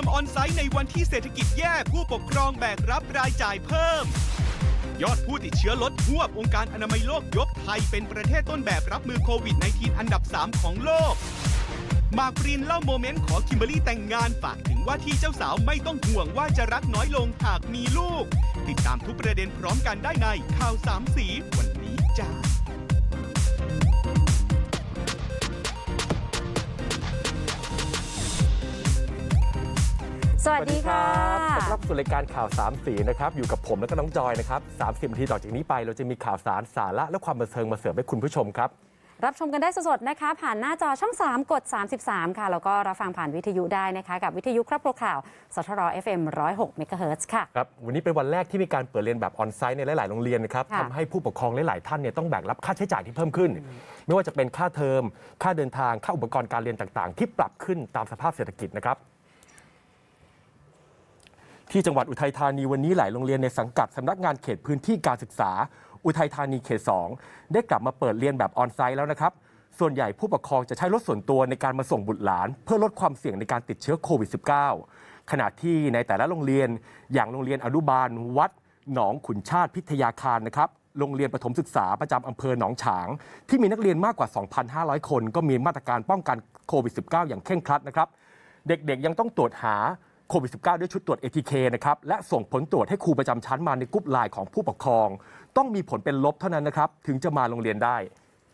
ทอมออนไซต์ในวันที่เศรษฐกิจแย่ผู้ปกครองแบกรับรายจ่ายเพิ่ม ยอดผู้ติดเชื้อลดหวบองค์การอนามัยโลกยกไทยเป็นประเทศต้นแบบรับมือโควิด -19 อันดับ 3 ของโลก มากปรินเล่าโมเมนต์ขอคิมเบอรี่แต่งงานฝากถึงว่าที่เจ้าสาวไม่ต้องห่วงว่าจะรักน้อยลงหากมีลูก ติดตามทุกประเด็นพร้อมกันได้ในข่าวสามสีวันนี้จ้า สวัสดีค่ะต้อนรับสู่รายการข่าวสามสีนะครับอยู่กับผมและก็น้องจอยนะครับ30นาทีต่อจากนี้ไป เราจะมีข่าวสารสาระและความบันเทิงมาเสริมให้คุณผู้ชมครับ รับชมกันได้สดๆนะคะ ผ่านหน้าจอช่อง 3 กด 33 ค่ะ แล้วก็รับฟังผ่านวิทยุได้นะคะ กับวิทยุครอบครัวข่าวสทร FM 106เมกะเฮิรตซ์ค่ะครับวันนี้เป็นวันแรกที่มีการเปิดเรียนแบบออนไซต์ในหลาย ๆ โรงเรียนนะครับค่ะทำให้ผู้ปกครองหลาย ๆ ท่านเนี่ยต้องแบกรับค่าใช้จ่ายที่เพิ่มขึ้น ไม่ว่าจะเป็นค่าเทอม ค่าเดินทางค่าอุปกรณ์การเรียนต่าง ๆ ที่ปรับขึ้นตามสภาพเศรษฐกิจนะครับ ที่จังหวัดอุทัยธานีวันนี้หลายโรงเรียนในสังกัดสำนักงานเขตพื้นที่การศึกษา อุทัยธานีเขต 2 ได้กลับมาเปิดเรียนแบบออนไซต์แล้วนะครับ ส่วนใหญ่ผู้ปกครองจะใช้รถส่วนตัวในการมาส่งบุตรหลาน เพื่อลดความเสี่ยงในการติดเชื้อโควิด -19 ขณะที่ในแต่ละโรงเรียน อย่างโรงเรียนอนุบาล วัด หนองขุนชาติพิทยาคารนะครับโรงเรียนประถมศึกษาประจำอำเภอหนองฉาง ที่มีนักเรียนมากกว่า 2,500 คน ก็มีมาตรการป้องกันโควิด -19 อย่างเคร่งครัดนะครับ เด็กๆยังต้องตรวจหา โควิด -19 ด้วยชุดตรวจ ATK นะครับและส่งผลตรวจให้ครูประจำชั้นมาในกรุ๊ปไลน์ของผู้ปกครอง ต้องมีผลเป็นลบเท่านั้นนะครับถึงจะมาโรงเรียนได้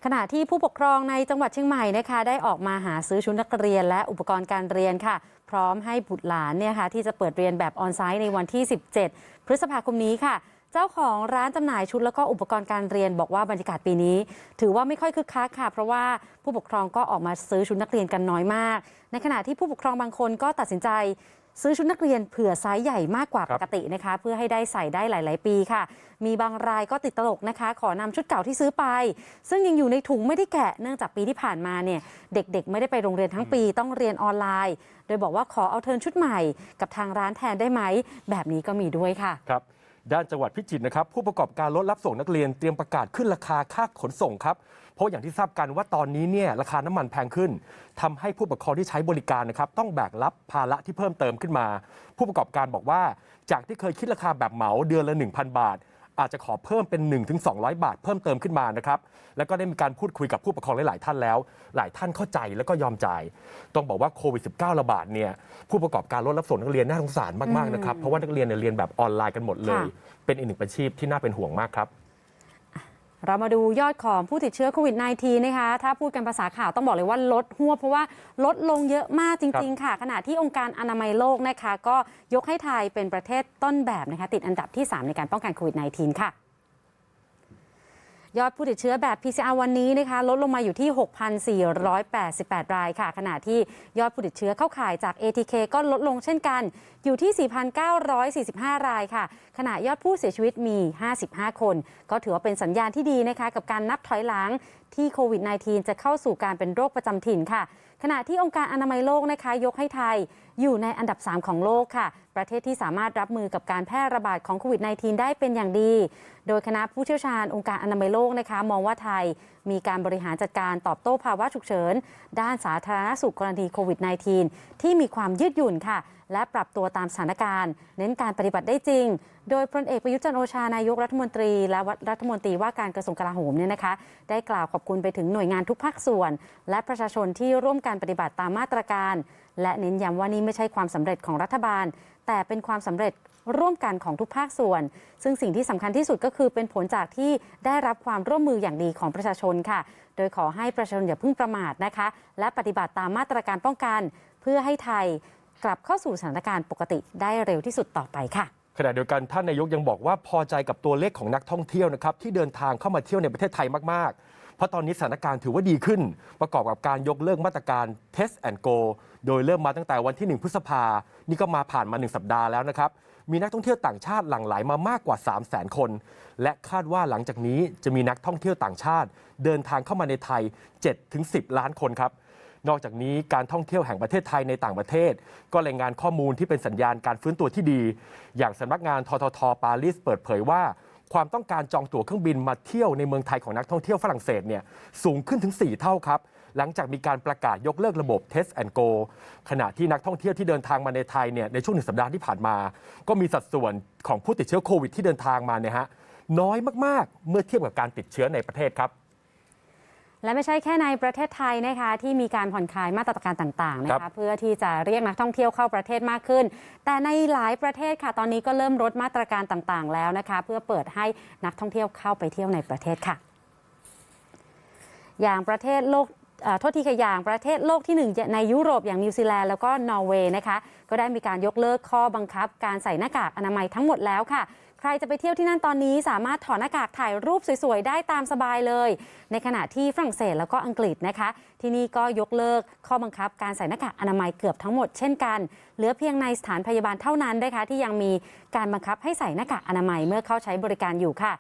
ขณะที่ผู้ปกครองในจังหวัดเชียงใหม่นะคะได้ออกมาหาซื้อชุดนักเรียนและอุปกรณ์การเรียนค่ะ พร้อมให้บุตรหลานเนี่ยค่ะที่จะเปิดเรียนแบบออนไซต์ในวันที่ 17 พฤษภาคมนี้ค่ะ เจ้าของร้านจำหน่ายชุดแล้วก็อุปกรณ์การเรียนบอกว่าบรรยากาศปีนี้ ถือว่าไม่ค่อยคึกคักค่ะ เพราะว่าผู้ปกครองก็ออกมาซื้อชุดนักเรียนกันน้อยมาก ในขณะที่ผู้ปกครองบางคนก็ตัดสินใจ ซื้อชุดนักเรียนเผื่อไซส์ใหญ่มากกว่าครัปบกตินะคะ เพื่อให้ได้ใส่ได้หลาย ๆ ปีค่ะ มีบางรายก็ติดตลกนะคะ ขอนำชุดเก่าที่ซื้อไป ซึ่งยังอยู่ในถุงไม่ได้แกะเนื่องจากปีที่ผ่านมาเนี่ยเด็ก ๆ ไม่ได้ไปโรงเรียนทั้งปีต้องเรียนออนไลน์ โดยบอกว่าขอเอาเทิร์นชุดใหม่ กับทางร้านแทนได้ไหมแบบนี้ก็มีด้วยค่ะครับ ด้านจังหวัดพิจิตรนะครับผู้ประกอบการรถรับส่งนักเรียนเตรียมประกาศขึ้นราคาค่าขนส่งครับเพราะอย่างที่ทราบกันว่าตอนนี้เนี่ยราคาน้ำมันแพงขึ้นทำให้ผู้ปกครองที่ใช้บริการนะครับต้องแบกรับภาระที่เพิ่มเติมขึ้นมา ผู้ประกอบการบอกว่า จากที่เคยคิดราคาแบบเหมาเดือนละ 1,000 บาท อาจจะขอเพิ่มเป็น 1-200 บาทเพิ่มเติมขึ้นมานะครับแล้วก็ได้มีการพูดคุยกับผู้ปกครองหลาย ๆ ท่านแล้ว หลายท่านเข้าใจแล้วก็ยอมจ่าย ต้องบอกว่าโควิด -19 ระบาดเนี่ยผู้ประกอบการรถรับส่งนักเรียนน่าสงสารมากๆนะครับเพราะว่านักเรียนเนี่ยเรียนแบบออนไลน์กันหมดเลยค่ะเป็นอีกหนึ่งอาชีพที่น่าเป็นห่วงมากครับ เรามาดูยอดของผู้ติดเชื้อโควิด -19 นะคะ ถ้าพูดกันภาษาข่าวต้องบอกเลยว่าลดหัวเพราะว่าลดลงเยอะมากจริง ๆ ค่ะ ขณะที่องค์การอนามัยโลกนะคะ ก็ยกให้ไทยเป็นประเทศต้นแบบนะคะ ติดอันดับที่ 3 ในการป้องกันโควิด -19 ค่ะ ยอดผู้ติดเชื้อแบบ PCR วันนี้นะคะลดลงมาอยู่ที่ 6,488 รายค่ะ ขณะที่ยอดผู้ติดเชื้อเข้าข่ายจาก ATK ก็ลดลงเช่นกัน อยู่ที่ 4,945 รายค่ะ ขณะยอดผู้เสียชีวิตมี 55 คน ก็ถือว่าเป็นสัญญาณที่ดีนะคะกับการนับถอยหลังที่โควิด -19 จะเข้าสู่การเป็นโรคประจำถิ่นค่ะ ขณะที่องค์การอนามัยโลกนะคะยกให้ไทย อยู่ในอันดับ 3 ของโลกค่ะ ประเทศที่สามารถรับมือกับการแพร่ระบาดของโควิด -19 ได้เป็นอย่างดี โดยคณะผู้เชี่ยวชาญองค์การอนามัยโลกนะคะมองว่าไทยมีการบริหารจัดการตอบโต้ภาวะฉุกเฉิน ด้านสาธารณสุขกรณีโควิด -19 ที่มีความยืดหยุ่นค่ะ และปรับตัวตามสถานการณ์ เน้นการปฏิบัติได้จริง โดยพลเอกประยุทธ์จันโอชานายกรัฐมนตรี และรัฐมนตรีว่าการกระทรวงกลาโหมเนี่ยนะคะ ได้กล่าวขอบคุณไปถึงหน่วยงานทุกภาคส่วน และประชาชนที่ร่วมการปฏิบัติตามมาตรการ และเน้นย้ำว่านี่ไม่ใช่ความสำเร็จของรัฐบาล แต่เป็นความสำเร็จร่วมกันของทุกภาคส่วน ซึ่งสิ่งที่สำคัญที่สุดก็คือเป็นผลจากที่ได้รับความร่วมมืออย่างดีของประชาชนค่ะ โดยขอให้ประชาชนอย่าเพิ่งประมาทนะคะ และปฏิบัติตามมาตรการป้องกัน เพื่อให้ไทยกลับเข้าสู่สถานการณ์ปกติได้เร็วที่สุดต่อไปค่ะขณะเดียวกันท่านนายกยังบอกว่าพอใจกับตัวเลขของนักท่องเที่ยวนะครับที่เดินทางเข้ามาเที่ยวในประเทศไทยมากๆ เพราะตอนนี้สถานการณ์ถือว่าดีขึ้น ประกอบกับการยกเลิกมาตรการ Test and Go โดยเริ่มมาตั้งแต่วันที่ 1 พฤษภา นี่ก็มาผ่านมา 1 สัปดาห์แล้วนะครับ มีนักท่องเที่ยวต่างชาติหลั่งไหลมามากกว่า 3 0 0 0 0 0 คน และคาดว่าหลังจากนี้จะมีนักท่องเที่ยวต่างชาติ เดินทางเข้ามาในไทย 7-10 ล้านคนครับนอกจากนี้การท่องเที่ยวแห่งประเทศไทยในต่างประเทศ ก็รายงานข้อมูลที่เป็นสัญญาณการฟื้นตัวที่ดี อย่างสำนักงานทททปารีสเปิดเผยว่า ความต้องการจองตั๋วเครื่องบินมาเที่ยวในเมืองไทยของนักท่องเที่ยวฝรั่งเศสเนี่ยสูงขึ้นถึง 4 เท่าครับ หลังจากมีการประกาศยกเลิกระบบ Test and Go ขณะที่นักท่องเที่ยวที่เดินทางมาในไทยเนี่ยในช่วงหนึ่งสัปดาห์ที่ผ่านมา ก็มีสัดส่วนของผู้ติดเชื้อโควิดที่เดินทางมาเนี่ยฮะน้อยมากๆ เมื่อเทียบกับการติดเชื้อในประเทศครับ และไม่ใช่แค่ในประเทศไทยนะคะที่มีการผ่อนคลายมาตรการต่างๆนะครัคะบเพื่อที่จะเรียกนักท่องเที่ยวเข้าประเทศมากขึ้น แต่ในหลายประเทศค่ะ ตอนนี้ก็เริ่มลดมาตรการต่างๆ แล้วนะคะ เพื่อเปิดให้นักท่องเที่ยวเข้าไปเที่ยวในประเทศค่ะ อย่างประเทศโลกเอ่อโทษทีค่ะอย่างประเทศโลกที่หนึ่งในยุโรปอย่างนิวซีแลนด์แล้วก็นอร์เวย์นะคะก็ได้มีการยกเลิกข้อบังคับการใส่หน้ากากอนามัยทั้งหมดแล้วค่ะ ใครจะไปเที่ยวที่นั่นตอนนี้สามารถถอดหน้ากากถ่ายรูปสวยๆ ได้ตามสบายเลย ในขณะที่ฝรั่งเศสแล้วก็อังกฤษนะคะ ที่นี่ก็ยกเลิกข้อบังคับการใส่หน้ากากอนามัยเกือบทั้งหมดเช่นกันเหลือเพียงในสถานพยาบาลเท่านั้นนะคะที่ยังมีการบังคับให้ใส่หน้ากากอนามัยเมื่อเข้าใช้บริการอยู่ค่ะ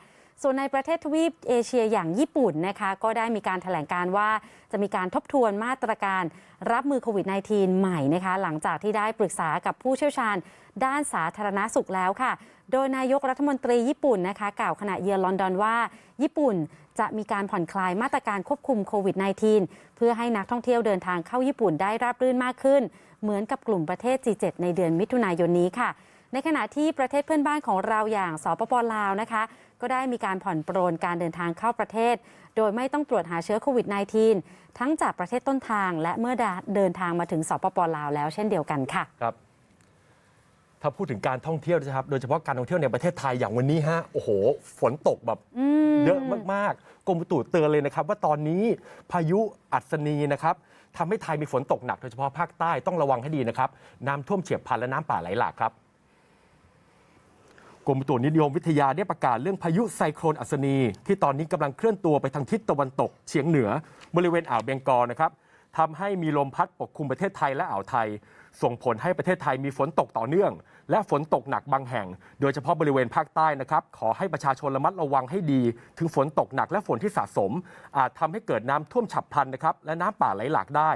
ส่วนในประเทศทวีปเอเชียอย่างญี่ปุ่นนะคะก็ได้มีการแถลงการว่าจะมีการทบทวนมาตรการรับมือโควิด -19 ใหม่นะคะหลังจากที่ได้ปรึกษากับผู้เชี่ยวชาญด้านสาธารณสุขแล้วค่ะ โดยนายกรัฐมนตรีญี่ปุ่นนะคะกล่าวขณะเยือนลอนดอนว่า ญี่ปุ่นจะมีการผ่อนคลายมาตรการควบคุมโควิด -19 เพื่อให้นักท่องเที่ยวเดินทางเข้าญี่ปุ่นได้ราบรื่นมากขึ้น เหมือนกับกลุ่มประเทศ G7 ในเดือนมิถุนายนนี้ค่ะ ในขณะที่ประเทศเพื่อนบ้านของเราอย่างสปปลาวนะคะ ก็ได้มีการผ่อนปรนการเดินทางเข้าประเทศ โดยไม่ต้องตรวจหาเชื้อโควิด -19 ทั้งจากประเทศต้นทางและเมื่อเดินทางมาถึงสปปลาวแล้วเช่นเดียวกันค่ะครับถ้าพูดถึงการท่องเที่ยวนะครับ โดยเฉพาะการท่องเที่ยวในประเทศไทยอย่างวันนี้ฮะ โอ้โห ฝนตกแบบเยอะมาก ๆ กรมอุตุเตือนเลยนะครับ ว่าตอนนี้พายุอัศนีนะครับทำให้ไทยมีฝนตกหนักโดยเฉพาะภาคใต้ต้องระวังให้ดีนะครับ น้ำท่วมเฉียบพลันและน้ำป่าไหลหลากครับ กรมอุตุนิยมวิทยาได้ประกาศเรื่องพายุไซโครนอัศนี ที่ตอนนี้กำลังเคลื่อนตัวไปทางทิศตะวันตกเฉียงเหนือ บริเวณอ่าวเบงกอลนะครับทำให้มีลมพัดปกคลุมประเทศไทยและอ่าวไทย ส่งผลให้ประเทศไทยมีฝนตกต่อเนื่อง และฝนตกหนักบางแห่ง โดยเฉพาะบริเวณภาคใต้นะครับ ขอให้ประชาชนระมัดระวังให้ดี ถึงฝนตกหนักและฝนที่สะสม อาจทำให้เกิดน้ำท่วมฉับพลันนะครับและน้ำป่าไหลหลากได้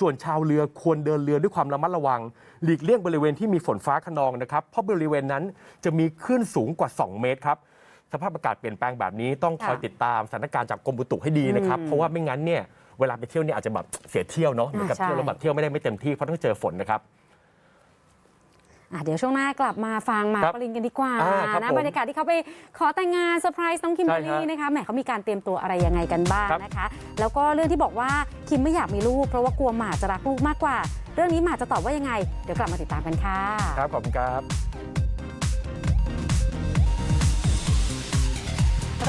ส่วนชาวเรือควรเดินเรือด้วยความระมัดระวัง หลีกเลี่ยงบริเวณที่มีฝนฟ้าขนองนะครับ เพราะบริเวณนั้นจะมีคลื่นสูงกว่า 2 เมตรครับ สภาพอากาศเปลี่ยนแปลงแบบนี้ต้องคอยค่ะติดตามสถานการณ์จากกรมอุตุให้ดีนะครับ เพราะว่าไม่งั้นเนี่ยเวลาไปเที่ยวเนี่ยอาจจะแบบเสียเที่ยวเนาะเหมือนกับใช่เที่ยวแล้วแบบเที่ยวไม่ได้ไม่เต็มที่เพราะต้องเจอฝนนะครับอะ เดี๋ยวช่วงหน้ากลับมาฟังหมากครับปรินกันดีกว่าอ่าครับนะผมบรรยากาศที่เขาไปขอแต่งงานเซอร์ไพรส์น้องคิมเบอรใช่รี่ฮะนะคะแหมเขามีการเตรียมตัวอะไรยังไงกันบ้างครับนะคะ แล้วก็เรื่องที่บอกว่าคิมไม่อยากมีลูกเพราะว่ากลัวหมาจะรักลูกมากกว่า เรื่องนี้หมาจะตอบว่ายังไง เดี๋ยวกลับมาติดตามกันค่ะ ครับขอบคุณครับ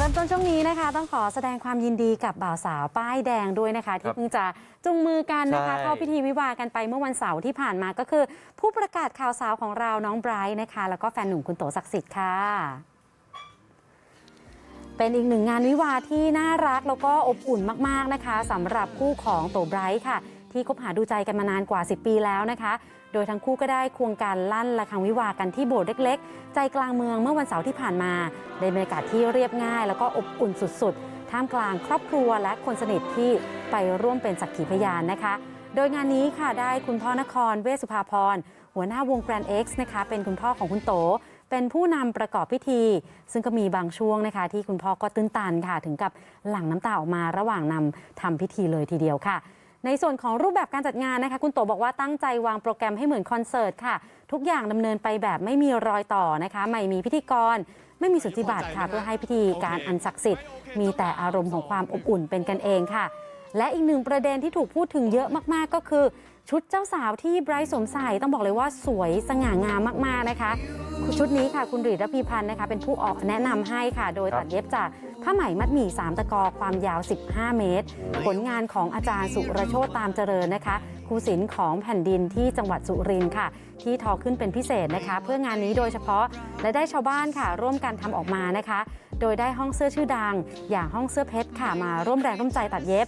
ริ่มต้นช่วงนี้นะคะ ต้องขอแสดงความยินดีกับบ่าวสาวป้ายแดงด้วยนะคะ ที่เพิ่งจะจุงมือกันนะคะ ใช่เข้าพิธีวิวาห์กันไปเมื่อวันเสาร์ที่ผ่านมาก็คือ ผู้ประกาศข่าวสาวของเราน้องไบรท์นะคะ แล้วก็แฟนหนุ่มคุณโตศักดิ์สิทธิ์ค่ะ เป็นอีกหนึ่งงานวิวาห์ที่น่ารักแล้วก็อบอุ่นมากๆนะคะสำหรับคู่ของโตไบรท์ค่ะ ที่คบหาดูใจกันมานานกว่า 10 ปีแล้วนะคะ โดยทั้งคู่ก็ได้ควงกันลั่นระฆังวิวากันที่โบสถ์เล็กๆ ใจกลางเมืองเมื่อวันเสาร์ที่ผ่านมาในบรรยากาศที่เรียบง่าย แล้วก็อบอุ่นสุดๆ ท่ามกลางครอบครัวและคนสนิทที่ไปร่วมเป็นสักขีพยานนะคะ โดยงานนี้ค่ะได้คุณพ่อนครเวสุภาพรหัวหน้าวงแกรนเอ็กซ์นะคะเป็นคุณพ่อของคุณโตเป็นผู้นำประกอบพิธี ซึ่งก็มีบางช่วงนะคะ ที่คุณพ่อก็ตื้นตันค่ะ ถึงกับหลั่งน้ำตาออกมาระหว่างนำทำพิธีเลยทีเดียวค่ะ ในส่วนของรูปแบบการจัดงานนะคะ คุณโตบอกว่าตั้งใจวางโปรแกรมให้เหมือนคอนเสิร์ตค่ะ ทุกอย่างดำเนินไปแบบไม่มีรอยต่อนะคะ ไม่มีพิธีกร ไม่มีสุทธิบัตรค่ะ เพื่อให้พิธีการอันศักดิ์สิทธิ์ มีแต่อารมณ์ของความอบอุ่นเป็นกันเองค่ะ และอีกหนึ่งประเด็นที่ถูกพูดถึงเยอะมากๆก็คือ ชุดเจ้าสาวที่ไบรท์สวมใส่ต้องบอกเลยว่าสวยสง่างามมากๆนะคะ ชุดนี้ค่ะคุณรีดรพีพันธ์นะคะ เป็นผู้ออกแนะนำให้ค่ะ โดยตัดเย็บจากผ้าไหมมัดหมี่สามตะกอความยาว 15 เมตร ผลงานของอาจารย์สุรโชตตามเจริญนะคะครูศิลป์ของแผ่นดินที่จังหวัดสุรินทร์ค่ะ ที่ทอขึ้นเป็นพิเศษนะคะ เพื่องานนี้โดยเฉพาะและได้ชาวบ้านค่ะ ร่วมกันทำออกมานะคะ โดยได้ห้องเสื้อชื่อดัง อย่างห้องเสื้อเพชรค่ะมาร่วมแรงร่วมใจตัดเย็บ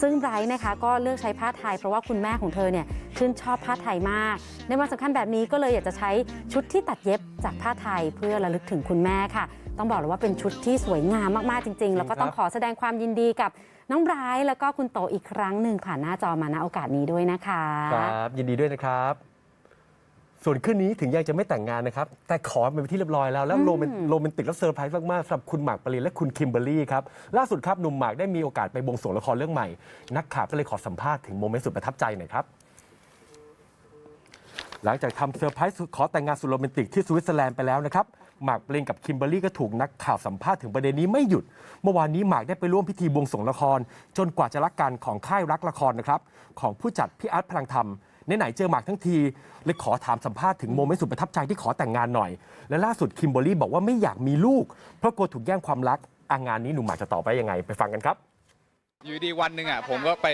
ซึ่งไบรท์นะคะก็เลือกใช้ผ้าไทยเพราะว่าคุณแม่ของเธอเนี่ยชื่นชอบผ้าไทยมาก ในวันสำคัญแบบนี้ก็เลยอยากจะใช้ชุดที่ตัดเย็บจากผ้าไทยเพื่อระลึกถึงคุณแม่ค่ะ ต้องบอกเลยว่าเป็นชุดที่สวยงามมากๆจริง ๆ แล้วก็ต้องขอแสดงความยินดีกับน้องไบรท์แล้วก็คุณโตอีกครั้งหนึ่งผ่านหน้าจอมาณโอกาสนี้ด้วยนะคะ ครับ ยินดีด้วยนะครับ ส่วนคืนนี้ถึงยังจะไม่แต่งงานนะครับ แต่ขอเป็นที่เรียบร้อยแล้วแล้วโรแมนโรแมนติกและเซอร์ไพรส์มากๆสำหรับคุณหมากปรินและคุณคิมเบอร์รี่ครับล่าสุดครับหนุ่มหมากได้มีโอกาสไปบวงสรวงละครเรื่องใหม่ นักข่าวก็เลยขอสัมภาษณ์ถึงโมเมนต์สุดประทับใจหน่อยครับ หลังจากทำเซอร์ไพรส์ขอแต่งงานสุดโรแมนติกที่สวิตเซอร์แลนด์ไปแล้วนะครับหมากปรินกับคิมเบอรรี่ก็ถูกนักข่าวสัมภาษณ์ถึงประเด็นนี้ไม่หยุด เมื่อวานนี้หมากได้ไปร่วมพิธีบวงสรวงละคร จนกว่าจะรักกันของค่ายรักละครนะครับของผู้จัดพี่อาร์ตพลังธรรม ไหนๆเจอหมากทั้งทีเลยขอถามสัมภาษณ์ถึงโมเมนต์สุดประทับใจที่ขอแต่งงานหน่อย และล่าสุดคิมเบอรรี่บอกว่าไม่อยากมีลูก เพราะกลัวถูกแย่งความรักอางานนี้หนุ่มหมากจะตอบไปยังไง ไปฟังกันครับ อยู่ดีวันหนึ่งอะผมก็ไป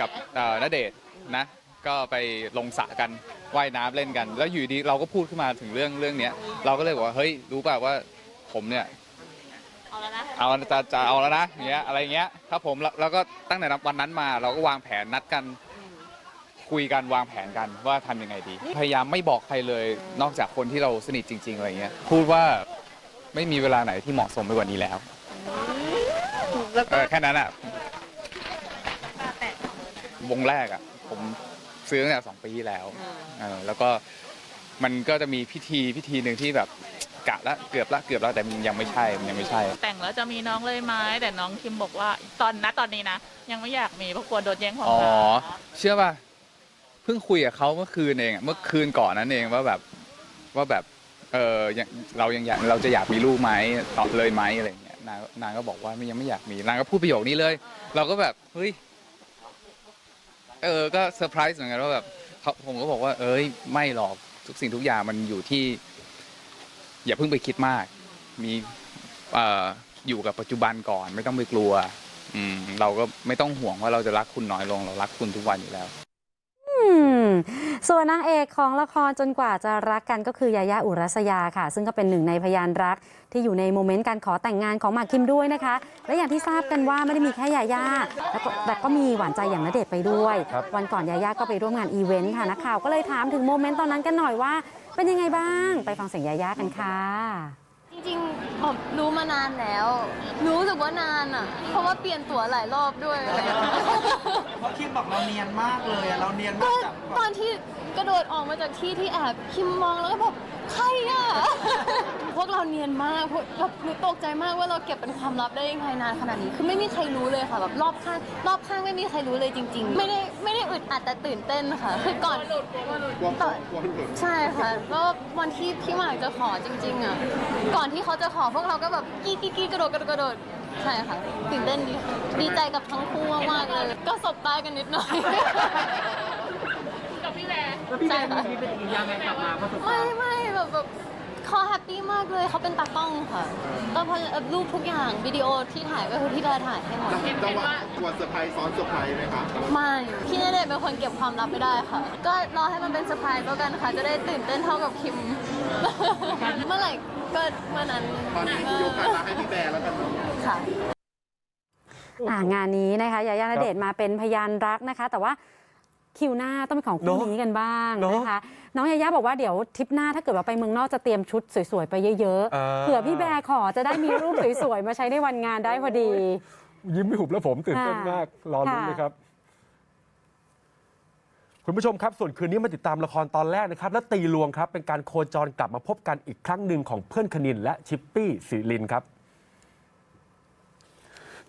กับเอ่อณเดชน์นะ ก็ไปลงสระกันว่ายน้ำเล่นกัน แล้วอยู่ดีเราก็พูดขึ้นมาถึงเรื่องเรื่องเนี้ยเราก็เลยบอกว่าเฮ้ยรู้ป่ะว่าผมเนี่ยเอาแล้วนะเอาจะจะเอาแล้วนะอย่างเงี้ยอะไรเงี้ยครับผมแล้วแล้วก็ตั้งแต่วันนั้นมาเราก็วางแผนนัดกัน คุยกันวางแผนกันว่าทำยังไงดี พยายามไม่บอกใครเลย นอกจากคนที่เราสนิทจริง ๆอะไรเงี้ยพูดว่าไม่มีเวลาไหนที่เหมาะสมไปกว่านี้แล้วแล้วเอก็อแค่นั้นอะวงแรกอะผมซื้อตั้งแต่สองปีที่แล้วเออแล้วก็มันก็จะมีพิธีพิธีหนึ่งที่แบบกะละเกือบละเกือบแล้วแต่มันยังไม่ใช่มันยังไม่ใช่ แต่งแล้วจะมีน้องเลยไหมแต่น้องคิมบอกว่า ตอนนะตอนนี้นะ ยังไม่อยากมีเพราะกลัวโดนแย่งความอ๋อ รักเชื่อป่ะเพิ่งคุยกับเขาเมื่อคืนเองอะเมื่อคืนก่อนนั้นเองว่าแบบว่าแบบเออยังเรายังอยากเราจะอยากมีลูกไหมตอบเลยไหมอะไรอย่างเงี้ยนางนางก็บอกว่าไม่ยังไม่อยากมีนางก็พูดประโยคนี้เลย เราก็แบบเฮ้ยเออก็เซอร์ไพรส์เหมือนกันว่าแบบเขาผมก็บอกว่า เอ้ยไม่หรอกทุกสิ่งทุกอย่างมันอยู่ที่ อย่าเพิ่งไปคิดมาก มีเอ่ออยู่กับปัจจุบันก่อนไม่ต้องไปกลัว อืมเราก็ไม่ต้องห่วงว่าเราจะรักคุณน้อยลง เรารักคุณทุกวันอยู่แล้ว ส่วนนางเอกของละครจนกว่าจะรักกันก็คือยายาอุรัสยาค่ะ ซึ่งก็เป็นหนึ่งในพยานรัก ที่อยู่ในโมเมนต์การขอแต่งงานของหมากคิมด้วยนะคะ และอย่างที่ทราบกันว่าไม่ได้มีแค่ยายาแล้วก็แต่ก็มีหวานใจอย่างณเดชน์ไปด้วยครับวันก่อนยายาก็ไปร่วมงานอีเวนต์ค่ะนักข่าวก็เลยถามถึงโมเมนต์ตอนนั้นกันหน่อยว่า เป็นยังไงบ้าง ไปฟังเสียงยายากันค่ะ จริง ๆผมรู้มานานแล้ว รู้สึกว่านานอะ เพราะว่าเปลี่ยนตั๋วหลายรอบด้วย เพราะคิมบอกเราเนียนมากเลยอะเราเนียนก็มากจากตอนที่กระโดดออกมาจากที่ที่แอบคิมมองแล้วก็แบบ ใครอะ พวกเราเนียนมากพวกแบบหนูตกใจมากว่าเราเก็บเป็นความลับได้ยังไงนานขนาดนี้ คือไม่มีใครรู้เลยค่ะแบบรอบข้างรอบข้างไม่มีใครรู้เลยจริง ๆ ไม่ได้ไม่ได้อึดอัดแต่ตื่นเต้นค่ะ คือก่อนตอนใช่ค่ะแล้ววันที่พี่หมากจะขอจริงๆอะ ก่อนที่เขาจะขอพวกเราก็แบบกี้กี้กี้กระโดดกระโดดกระโดด ใช่ค่ะตื่นเต้นดีค่ะดีใจกับทั้งคู่มากๆเลย ก็สบตากันนิดหน่อยกับ พี่แวร์แล้วพี่แดนใช่ค่ะมีเป็นยังไงกลับมาประสบไม่ไม่แบบแบบเขาแฮปปี้มากเลยเขาเป็นตากล้องค่ะก็พอรูปทุกอย่างวิดีโอที่ถ่ายก็คือพี่แบร์ถ่ายให้หมด จังหวะตัวเซอร์ไพรส์ซ้อนเซอร์ไพรส์ไหมคะไม่พี่ณเดชน์เป็นคนเก็บความลับไม่ได้ค่ะ ก็รอให้มันเป็นเซอร์ไพรส์แล้วกันค่ะ จะได้ตื่นเต้นเท่ากับคิม เมื่อไหร่ก็เมื่อนั้นตอนนี้ยกฐานะให้พี่แบร์แล้วกันเนะค่ะ อ่างานนี้นะคะยายาณเดชน์มาเป็นพยานรักนะคะ แต่ว่า คิวหน้าต้องเป็นของคู่เนอะนี้กันบ้างเนอะนะคะ น้องยายาบอกว่าเดี๋ยวทริปหน้าถ้าเกิดว่าไปเมืองนอกจะเตรียมชุดสวยๆ ไปเยอะอ่าๆเผื่อพี่แบร์ขอจะได้มีรูปสวยๆ มาใช้ในวันงานได้พอดี ยิ้มไม่หุบแล้วผมตื่นเต้นค่ะมาก รอลุ้นค่ะเลยครับ คุณผู้ชมครับ ส่วนคืนนี้มาติดตามละครตอนแรกนะครับ และตีลวงครับ เป็นการโคจรกลับมาพบกันอีกครั้งหนึ่งของเพื่อนคณินและชิปปี้สิรินครับ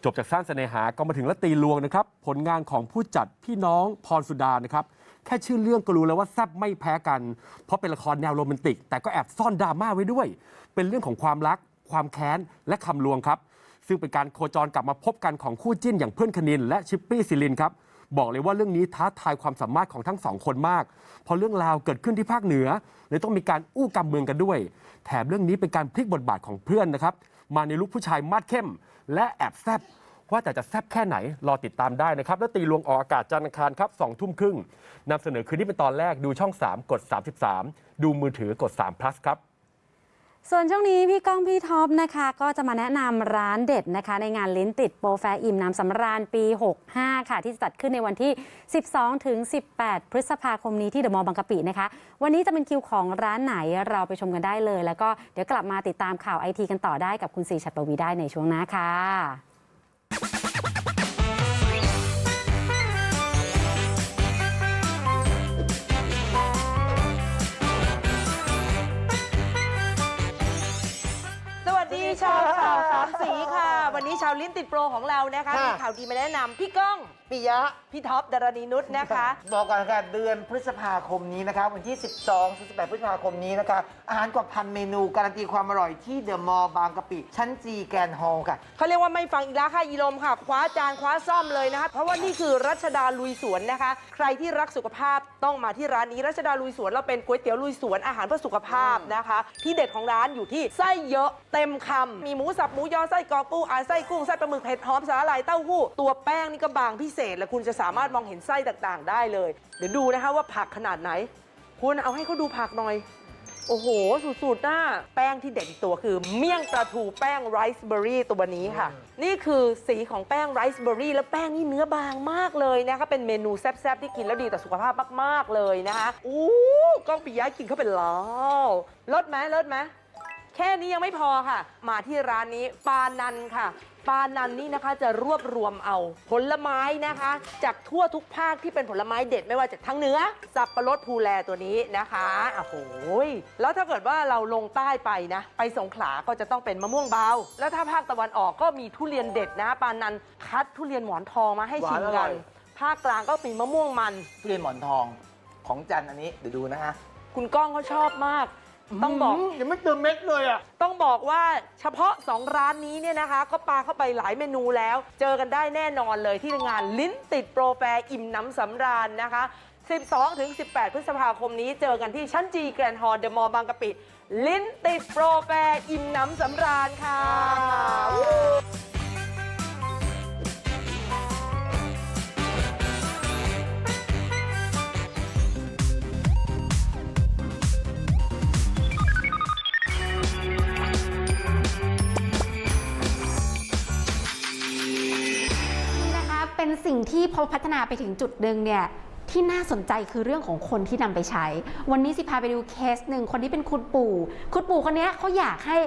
จบจากสร้างเสน่หาก็มาถึงละตีลวงนะครับ ผลงานของผู้จัดพี่น้องพรสุดานะครับ แค่ชื่อเรื่องก็รู้แล้วว่าแซบไม่แพ้กัน เพราะเป็นละครแนวโรแมนติก แต่ก็แอบซ่อนดราม่าไว้ด้วย เป็นเรื่องของความรัก ความแค้น และคำลวงครับ ซึ่งเป็นการโคจรกลับมาพบกันของคู่จิ้นอย่างเพื่อนคณิน และชิปปี้ซิลินครับบอกเลยว่าเรื่องนี้ท้าทายความสามารถของทั้งสองคนมาก เพราะเรื่องราวเกิดขึ้นที่ภาคเหนือเลยต้องมีการอู้กำเมืองกันด้วย แถมเรื่องนี้เป็นการพลิกบทบาทของเพื่อนนะครับ มาในลุคผู้ชายมาดเข้ม และแอบแซบว่าแต่จะแซบแค่ไหน รอติดตามได้นะครับ แล้วตีลวงออกอากาศจันทร์อังคารครับสองทุ่มครึ่งนำเสนอคืนนี้เป็นตอนแรกดูช่อง 3 กด 33 ดูมือถือกด3 plus ครับ ส่วนช่วงนี้พี่ก้องพี่ท็อปนะคะ ก็จะมาแนะนำร้านเด็ดนะคะ ในงานลิ้นติดโปรแฟร์อิ่มน้ำสำราญปี 65 ค่ะ ที่จะจัดขึ้นในวันที่ 12 ถึง 18 พฤษภาคมนี้ที่เดอะมอลล์บางกะปินะคะ วันนี้จะเป็นคิวของร้านไหนเราไปชมกันได้เลย แล้วก็เดี๋ยวกลับมาติดตามข่าวไอทีกันต่อได้กับคุณสีชัดปวีได้ในช่วงหน้าค่ะามสีค่ะ วันนี้ชาวลิ้นติดโปรของเรานะคะค่ะมีข่าวดีมาแนะนำพี่ก้อง ปิยะ พี่ท็อปดารณีนุชนะคะ บอกก่อนค่ะเดือนพฤษภาคมนี้นะคะ วันที่ 12ถึง18 พฤษภาคมนี้นะคะ อาหารกว่าพันเมนูการันตีความอร่อยที่เดอะมอลล์บางกะปิ ชั้นจีแกรนด์ฮอลล์ค่ะ เขาเรียกว่าไม่ฟังอีกแล้วค่ะอีลมค่ะ คว้าจานคว้าซ่อมเลยนะคะ เพราะว่านี่คือรัชดาลุยสวนนะคะ ใครที่รักสุขภาพต้องมาที่ร้านนี้รัชดาลุยสวนเราเป็นก๋วยเตี๋ยวลุยสวนอาหารเพื่อสุขภาพนะคะ ที่เด็ดของร้านอยู่ที่ไส้เยอะเต็มคำมีหมูสับหมูยอไส้กรอกปูอาไส้กุ้งไส้ปลาหมึกเผ็ดหอมสาหร่ายเต้าหู้ ตัวแป้งนี่ก็บางพิเศษ และคุณจะสามารถมองเห็นไส้ต่างๆ ได้เลย เดี๋ยวดูนะคะว่าผักขนาดไหน คุณเอาให้เขาดูผักหน่อย โอ้โหสุดๆน่าแป้งที่เด่นตัวคือ เมี่ยงปลาทูแป้งไรซ์เบอร์รี่ตัวนี้ค่ะ นี่คือสีของแป้งไรซ์เบอร์รี่แล้วแป้งนี่เนื้อบางมากเลยนะคะเป็นเมนูแซ่บๆที่กินแล้วดีต่อสุขภาพมากๆเลยนะคะอู้ก้องปิยะกินเข้าไปแล้วลดไหมลดไหม แค่นี้ยังไม่พอค่ะ มาที่ร้านนี้ปานันค่ะ ปานันนี่นะคะจะรวบรวมเอาผลไม้นะคะ จากทั่วทุกภาคที่เป็นผลไม้เด็ดไม่ว่าจากทั้งเหนือสับปะรดภูแลตัวนี้นะคะโอ้โหยแล้วถ้าเกิดว่าเราลงใต้ไปนะ ไปสงขลาก็จะต้องเป็นมะม่วงเบา แล้วถ้าภาคตะวันออกก็มีทุเรียนเด็ดนะ ปานันคัดทุเรียนหมอนทองมาให้ชิมหวานอร่กัอน ย ภาคกลางก็มีมะม่วงมัน ทุเรียนหมอนทองของจันทร์อันนี้เดี๋ยวดูนะคะคุณก้องเขาชอบมาก ต้องบอก ยังไม่เติมเม็ดเลยอะ ต้องบอกว่าเฉพาะ 2 ร้านนี้เนี่ยนะคะ ก็ปาเข้าไปหลายเมนูแล้ว เจอกันได้แน่นอนเลยที่งานลิ้นติดโปรแฟร์อิ่มน้ำสำราญนะคะ 12 ถึง 18 พฤษภาคมนี้เจอกันที่ชั้นจีแกรนด์ฮอลล์เดอะมอลล์บางกะปิ ลิ้นติดโปรแฟร์อิ่มน้ำสำราญค่ะ เป็นสิ่งที่พอพัฒนาไปถึงจุดหนึ่งเนี่ยที่น่าสนใจคือเรื่องของคนที่นำไปใช้ วันนี้สิพาไปดูเคสหนึ่งคนที่เป็นคุณปู่ คุณปู่คนนี้เขาอยากให้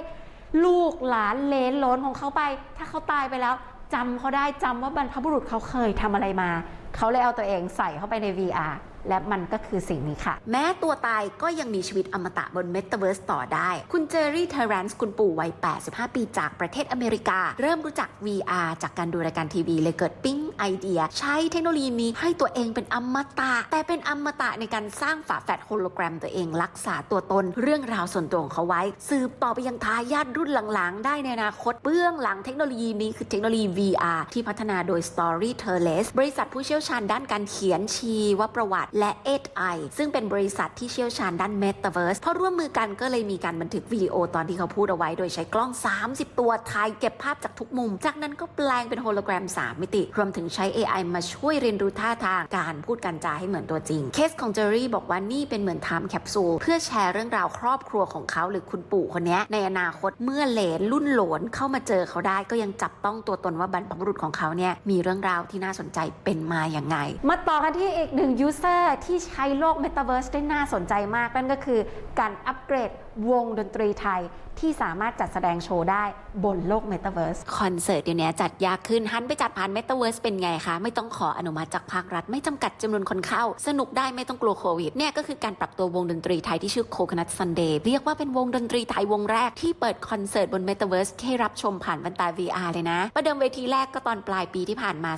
ลูกหลานเลนล้นของเขาไป ถ้าเขาตายไปแล้วจำเขาได้จำว่าบรรพบุรุษเขาเคยทำอะไรมา เขาเลยเอาตัวเองใส่เข้าไปใน VR และมันก็คือสิ่งนี้ค่ะ แม้ตัวตายก็ยังมีชีวิตอมตะบนเมตาเวิร์สต่อได้ คุณเจอรี่เทอร์แรนส์คุณปู่วัย 85 ปีจากประเทศอเมริกา เริ่มรู้จัก VR จากการดูรายการทีวีเลยเกิดปิ๊งไอเดีย ใช้เทคโนโลยีนี้ให้ตัวเองเป็นอมตะ แต่เป็นอมตะในการสร้างฝาแฝดโฮโลแกรมตัวเองรักษาตัวตน เรื่องราวส่วนตัวของเขาไว้ สืบต่อไปยังทายาทรุ่นหลังๆ ได้ในอนาคตเบื้องหลังเทคโนโลยีนี้คือเทคโนโลยี VR ที่พัฒนาโดย Storytellers บริษัทผู้เชี่ยวชาญด้านการเขียนชีวประวัติและ AI ซึ่งเป็นบริษัทที่เชี่ยวชาญด้าน Metaverse พอร่วมมือกันก็เลยมีการบันทึกวิดีโอตอนที่เขาพูดเอาไว้โดยใช้กล้อง 30 ตัวถ่ายเก็บภาพจากทุกมุม จากนั้นก็แปลงเป็นโฮโลแกรม 3 มิติ รวมถึงใช้ AI มาช่วยเรียนรู้ท่าทางการพูดการจาให้เหมือนตัวจริง เคสของเจอรี่บอกว่านี่เป็นเหมือนไทม์แคปซูลเพื่อแชร์เรื่องราวครอบครัวของเขาหรือคุณปู่คนนี้ในอนาคตเมื่อเหลนรุ่นหลนเข้ามาเจอเขาได้ก็ยังจับต้องตัวตนว่าบรรพบุรุษของเขาเนี่ยมีเรื่องราวที่น่าสนใจเป็นมาอย่างไง มาต่อกันที่อีกหนึ่งยูเซอร์ที่ใช้โลก Metaverse ได้น่าสนใจมากนั่นก็คือการอัปเกรดวงดนตรีไทยที่สามารถจัดแสดงโชว์ได้บนโลก Metaverse คอนเสิร์ตเดี๋ยวนี้จัดยากขึ้นหันไปจัดผ่าน Metaverse เป็นไงคะ ไม่ต้องขออนุมัติจากภาครัฐ ไม่จำกัดจำนวนคนเข้า สนุกได้ไม่ต้องกลัวโควิด เนี่ยก็คือการปรับตัววงดนตรีไทยที่ชื่อ Coconut Sunday เรียกว่าเป็นวงดนตรีไทยวงแรกที่เปิดคอนเสิร์ตบน Metaverse ให้รับชมผ่านแว่นตา VR เลยนะประเดิมเวทีแรกก็ตอนปลายปีที่ผ่านมา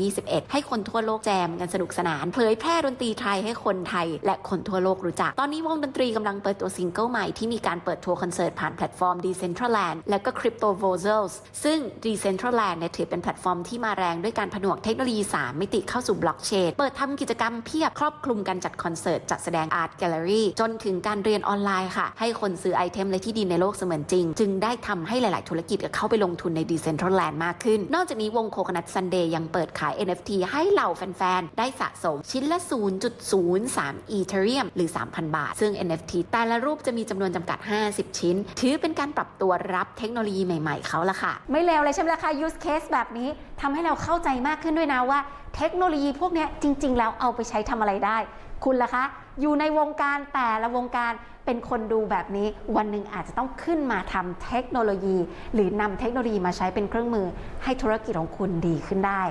2021 ให้คนทั่วโลกแจมกันสนุกสนานเผยแพร่ดนตรีไทยให้คนไทย และคนทั่วโลกรู้จัก ตอนนี้วงดนตรีกำลังเปิดตัวซิงเกิลใหม่ที่มีการเปิดทัวร์คอนเสิร์ตผ่านแพลตฟอร์ม Decentraland และก็ Crypto v o z e l s ซึ่ง Decentraland เนี่ยถือเป็นแพลตฟอร์มที่มาแรงด้วยการผนวกเทคโนโลยี 3 มิติเข้าสู่บล็อกเชนเปิดทำกิจกรรมเพียบครอบคลุมการจัดคอนเสิร์ตจัดแสดงอาร์ตแกลเลอรี่จนถึงการเรียนออนไลน์ค่ะ ให้คนซื้อไอเทมและที่ดินในโลกเสมือนจริง จึงได้ทำให้หลาย ๆ ธุรกิจเข้าไปลงทุนใน Decentraland มากขึ้น นอกจากนี้วง Coconut Sunday ยังเปิดขาย NFT ให้เหล่าแฟน ๆ ได้สะสมชิ้นละ0.03 Ethereum หรือ 3,000 บาท ซึ่ง NFT แต่ละรูปจะมีจำนวนจำกัด 50 ชิ้น ถือเป็นการปรับตัวรับเทคโนโลยีใหม่ ๆเขาละค่ะ ไม่เลวเลยใช่ไหมล่ะคะ use case แบบนี้ทำให้เราเข้าใจมากขึ้นด้วยนะว่า เทคโนโลยีพวกเนี้ยจริง ๆ แล้วเอาไปใช้ทำอะไรได้ คุณล่ะคะ อยู่ในวงการแต่ละวงการ เป็นคนดูแบบนี้วันหนึ่งอาจจะต้องขึ้นมาทำเทคโนโลยี หรือนำเทคโนโลยีมาใช้เป็นเครื่องมือ ให้ธุรกิจของคุณดีขึ้นได้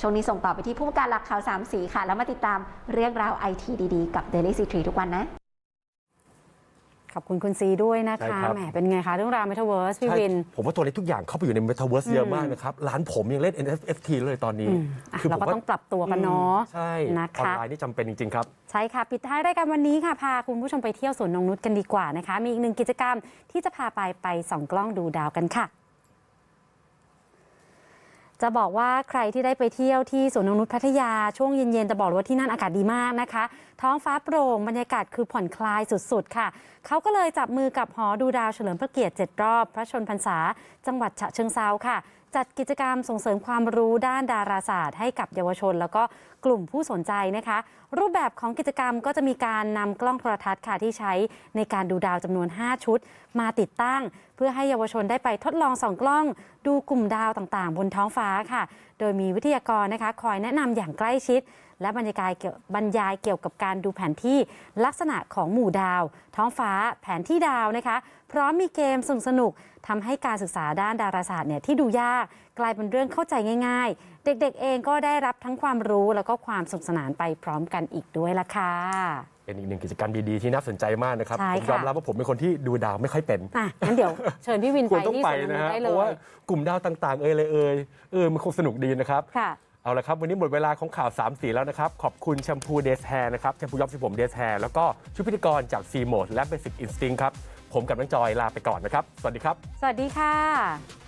ช่วงนี้ส่งต่อไปที่ผู้ประกาศหลักข่าวสามสีค่ะ แล้วมาติดตามเรื่องราวไอทีดีๆ กับ Daily C3 ทุกวันนะขอบคุณคุณซีด้วยนะใช่คะครับแหมเป็นไงคะเรื่องราว Metaverse พี่ใช่วิน ผมว่าตัวนี้ทุกอย่างเข้าไปอยู่ใน Metaverse เยอะมากนะครับ ร้านผมยังเล่น NFT เลยตอนนี้อืมอะเราก็ต้องปรับตัวกันเนาะใช่นะคะออนไลน์นี่จำเป็นจริง ๆ ครับใช่ค่ะ ปิดท้ายรายการวันนี้ค่ะ พาคุณผู้ชมไปเที่ยวสวนนงนุชกันดีกว่านะคะ มีอีกหนึ่งกิจกรรมที่จะพาไปไปส่องกล้องดูดาวกันค่ะจะบอกว่าใครที่ได้ไปเที่ยวที่สวนนงนุชพัทยาช่วงเย็นๆ จะบอกเลยว่าที่นั่นอากาศดีมากนะคะ ท้องฟ้าโปร่งบรรยากาศคือผ่อนคลายสุด ๆ ค่ะ เขาก็เลยจับมือกับหอดูดาวเฉลิมพระเกียรติ 7 รอบ พระชนพรรษา จังหวัดฉะเชิงเซาค่ะ จัดกิจกรรมส่งเสริมความรู้ด้านดาราศาสตร์ให้กับเยาวชน แล้วก็กลุ่มผู้สนใจนะคะ รูปแบบของกิจกรรมก็จะมีการนำกล้องโทรทัศน์ค่ะที่ใช้ในการดูดาวจำนวน 5 ชุด มาติดตั้ง เพื่อให้เยาวชนได้ไปทดลองส่องกล้อง ดูกลุ่มดาวต่างๆ บนท้องฟ้าค่ะ โดยมีวิทยากรนะคะ คอยแนะนำอย่างใกล้ชิด และบรรยายเกี่ยวบรรยายเกี่ยวกับการดูแผนที่ลักษณะของหมู่ดาว ท้องฟ้าแผนที่ดาวนะคะ พร้อมมีเกมสนุกสนุกๆทำให้การศึกษาด้านดาราศาสตร์เนี่ยที่ดูยาก กลายเป็นเรื่องเข้าใจง่าย ๆ เด็กๆ เองก็ได้รับทั้งความรู้แล้วก็ความสนุกสนานไปพร้อมกันอีกด้วยละค่ะเป็นอีกหนึ่งกิจกรรมดีๆ ที่น่าสนใจมากนะครับใช่ผมยอมค่ะรับว่าผมเป็นคนที่ดูดาวไม่ค่อยเป็นอะงั้นเดี๋ยวเชิญพี่วินควไปรต้องที่ไปสวนนงนะนุชฮะได้เพเลราะว่ายกลุ่มดาวต่างๆ เอ่ยเลยเอ่ยเออมันคงสนุกดีนะครับค่ะ เอาละครับ วันนี้หมดเวลาของข่าว3สีแล้วนะครับ ขอบคุณแชมพูเดสแฮร์นะครับแชมพูย้อมสีผมเดสแฮร์แล้วก็ชุดพิธีกรจากซีโมดและเบสิกอินสติ้งครับ ผมกับน้องจอยลาไปก่อนนะครับ สวัสดีครับ สวัสดีค่ะ